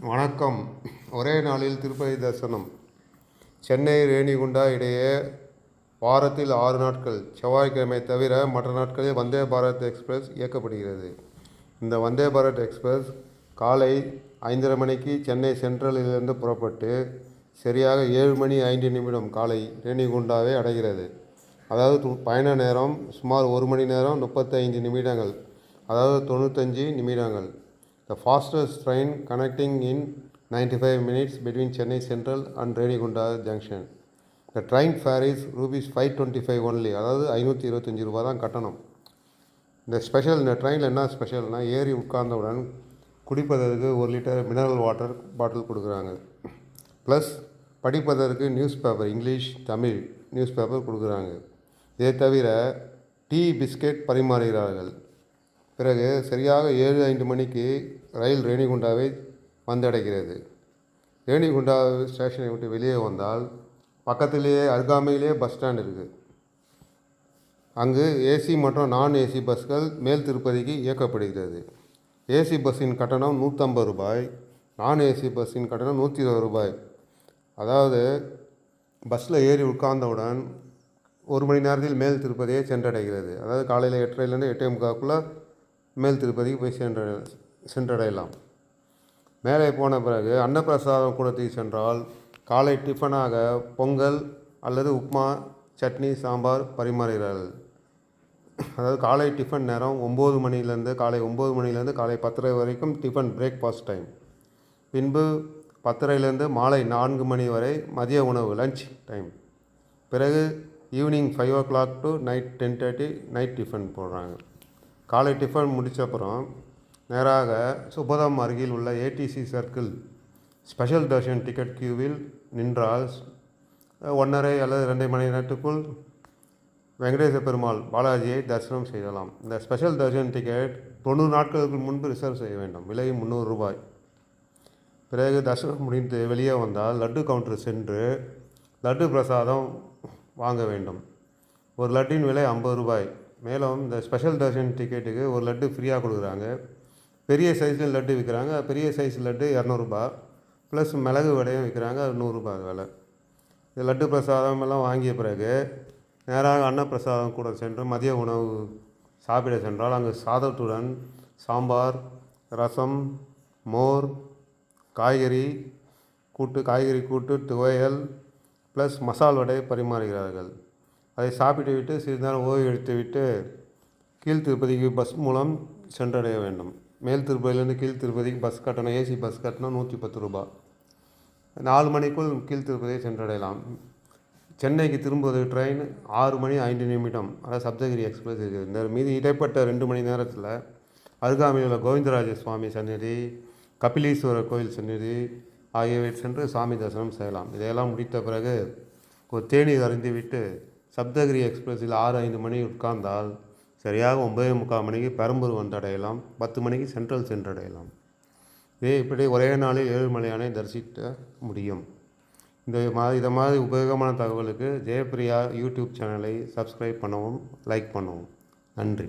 வணக்கம். ஒரே நாளில் திருப்பதி தரிசனம். சென்னை ரேணிகுண்டா இடையே வாரத்தில் ஆறு நாட்கள் செவ்வாய்க்கிழமை தவிர மற்ற நாட்களில் வந்தே பாரத் எக்ஸ்பிரஸ் இயக்கப்படுகிறது. இந்த வந்தே பாரத் எக்ஸ்பிரஸ் காலை ஐந்தரை மணிக்கு சென்னை சென்ட்ரலிலிருந்து புறப்பட்டு சரியாக ஏழு மணி ஐந்து நிமிடம் காலை ரேணிகுண்டாவை அடைகிறது. அதாவது பயண நேரம் சுமார் ஒரு மணி நேரம் முப்பத்தைந்து நிமிடங்கள் அதாவது தொண்ணூத்தஞ்சு நிமிடங்கள். The fastest train connecting in 95 five minutes between Chennai central and Renigunta junction the train fare is rupees five twenty five only அதாவது ஐநூற்றி இருபத்தஞ்சி ரூபா தான் கட்டணம். இந்த ஸ்பெஷல் இந்த ட்ரெயினில் என்ன ஸ்பெஷல்னால் ஏறி உட்கார்ந்தவுடன் குடிப்பதற்கு ஒரு லிட்டர் மினரல் வாட்டர் பாட்டில் கொடுக்குறாங்க. ப்ளஸ் படிப்பதற்கு news paper English Tamil news paper கொடுக்குறாங்க. இதை தவிர டீ பிஸ்கெட் பரிமாறுகிறார்கள். பிறகு சரியாக ஏழு ஐந்து மணிக்கு ரயில் ரேணிகுண்டாவை வந்தடைகிறது. ரேணிகுண்டா ஸ்டேஷனை விட்டு வெளியே வந்தால் பக்கத்திலேயே அருகாமையிலேயே பஸ் ஸ்டாண்ட் இருக்குது அங்கு ஏசி மற்றும் நான் ஏசி பஸ்கள் மேல் திருப்பதிக்கு இயக்கப்படுகிறது. ஏசி பஸ்ஸின் கட்டணம் நூற்றம்பது ரூபாய் நான் ஏசி பஸ்ஸின் கட்டணம் நூற்றி இருபது ரூபாய். அதாவது பஸ்ஸில் ஏறி உட்கார்ந்தவுடன் ஒரு மணி நேரத்தில் மேல் திருப்பதியை சென்றடைகிறது. அதாவது காலையில் எட்டரைலேருந்து எட்டே முக்காக்குள்ளே மேல் திருப்பதிக்கு போய் சென்ற சென்றடையலாம். மேலே போன பிறகு அன்னப்பிரசாதம் கூடத்துக்கு சென்றால் காலை டிஃபனாக பொங்கல் அல்லது உப்மா சட்னி சாம்பார் பரிமாறுகிறார்கள். அதாவது காலை டிஃபன் நேரம் ஒம்பது மணிலேருந்து காலை ஒம்பது மணிலேருந்து காலை பத்தரை வரைக்கும் டிஃபன் பிரேக்ஃபாஸ்ட் டைம் பின்பு பத்தரைலேருந்து மாலை நான்கு மணி வரை மதிய உணவு லஞ்ச் டைம் பிறகு evening five o'clock to night ten thirty night tiffin போடுறாங்க. காலை டிஃபன் முடித்த அப்புறம் நேராக சுபதம் அருகில் உள்ள ATC circle special darshan ticket கியூவில் நின்றால் ஒன்றரை அல்லது ரெண்டு மணி நேரத்துக்குள் வெங்கடேச பெருமாள் பாலாஜியை தரிசனம் செய்யலாம். இந்த ஸ்பெஷல் தர்ஷன் டிக்கெட் தொண்ணூறு நாட்களுக்கு முன்பு ரிசர்வ் செய்ய வேண்டும். விலை முந்நூறு ரூபாய். பிறகு தரிசனம் முடிந்து வெளியே வந்தால் லட்டு கவுண்டர் சென்று லட்டு பிரசாதம் வாங்க வேண்டும். ஒரு லட்டின் விலை ஐம்பது ரூபாய். மேலும் இந்த ஸ்பெஷல் தர்ஷன் டிக்கெட்டுக்கு ஒரு லட்டு ஃப்ரீயாக கொடுக்குறாங்க. பெரிய சைஸில் லட்டு விற்கிறாங்க பெரிய சைஸ் லட்டு இரநூறுபா. ப்ளஸ் மிளகு வடையும் விற்கிறாங்க அது நூறுரூபா விலை. இந்த லட்டு பிரசாதம் எல்லாம் வாங்கிய பிறகு நேராக அன்னப்பிரசாதம் கூட சென்று மதிய உணவு சாப்பிட சென்றால் அங்கு சாதத்துடன் சாம்பார் ரசம் மோர் காய்கறி கூட்டு காய்கறி கூட்டு துவையல் ப்ளஸ் மசால் வடை பரிமாறுகிறார்கள். அதை சாப்பிட்டு விட்டு சிறிது நேரம் ஓய்வு எடுத்து விட்டு கீழ் திருப்பதிக்கு பஸ் மூலம் சென்றடைய வேண்டும். மேல் திருப்பதியிலேருந்து கீழ் திருப்பதிக்கு பஸ் கட்டணம் ஏசி பஸ் கட்டணம் நூற்றி பத்து ரூபா. நாலு மணிக்குள் கீழ் திருப்பதியை சென்றடையலாம். சென்னைக்கு திரும்புவது ட்ரெயின் ஆறு மணி ஐந்து நிமிடம். அதாவது சப்தகிரி எக்ஸ்பிரஸ் இருக்குது. இந்த இடைப்பட்ட ரெண்டு மணி நேரத்தில் அருகாமையில் உள்ள கோவிந்தராஜ சுவாமி சந்நிதி கபிலீஸ்வரர் கோயில் சந்நிதி ஆகியவை சென்று சாமி தரிசனம் செய்யலாம். இதையெல்லாம் முடித்த பிறகு ஒரு தேநீர் அறிந்துவிட்டு சப்தகிரி எக்ஸ்பிரஸில் ஆறு ஐந்து மணி உட்கார்ந்தால் சரியாக ஒன்பதே முக்கால் மணிக்கு பெரம்பூர் வந்தடையலாம். பத்து மணிக்கு சென்ட்ரல் சென்றடையலாம். இதே இப்படி ஒரே நாளில் ஏழுமலையானை தரிசிக்க முடியும். இந்த மாதிரி இதை மாதிரி உபயோகமான தகவலுக்கு ஜெயப்பிரியா யூடியூப் சேனலை சப்ஸ்கிரைப் பண்ணவும் லைக் பண்ணவும். நன்றி.